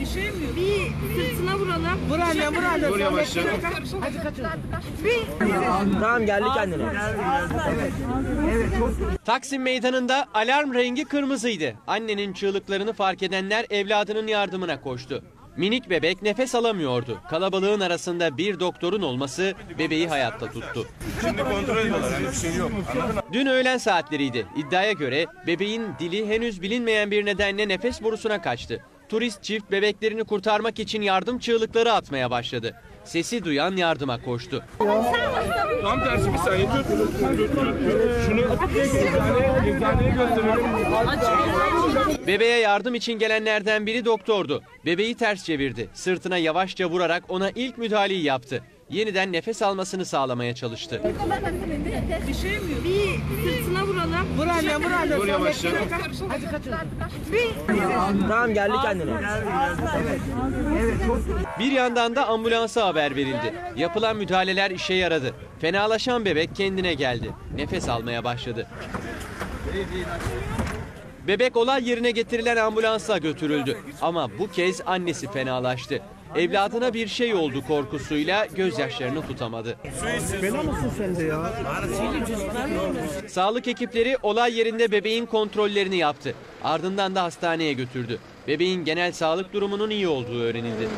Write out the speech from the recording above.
Bir şey mi? Bir sırtına vuralım. Vur anne vur anne. Dur yavaşça. Tamam geldi kendine. Taksim meydanında alarm rengi kırmızıydı. Annenin çığlıklarını fark edenler evladının yardımına koştu. Minik bebek nefes alamıyordu. Kalabalığın arasında bir doktorun olması bebeği hayatta tuttu. Şimdi kontrol ediyorlar. Yani bir şey yok. Anladın? Dün öğlen saatleriydi. İddiaya göre bebeğin dili henüz bilinmeyen bir nedenle nefes borusuna kaçtı. Turist çift bebeklerini kurtarmak için yardım çığlıkları atmaya başladı. Sesi duyan yardıma koştu. Tam tersi bir saniye. Tut. Tut, tut. Şunu eczaneye, eczaneye götürelim. Bebeğe yardım için gelenlerden biri doktordu. Bebeği ters çevirdi. Sırtına yavaşça vurarak ona ilk müdahaleyi yaptı. Yeniden nefes almasını sağlamaya çalıştı. Bir şey mi? Bir sırtına vuralım. Vur anne vur anne. Dur yavaşça. Tamam geldi kendine. Bir yandan da ambulansa haber verildi. Yapılan müdahaleler işe yaradı. Fenalaşan bebek kendine geldi. Nefes almaya başladı. Bebek olay yerine getirilen ambulansa götürüldü. Ama bu kez annesi fenalaştı. Evladına bir şey oldu korkusuyla gözyaşlarını tutamadı. Bela mısın sen de ya? Sağlık ekipleri olay yerinde bebeğin kontrollerini yaptı. Ardından da hastaneye götürdü. Bebeğin genel sağlık durumunun iyi olduğu öğrenildi.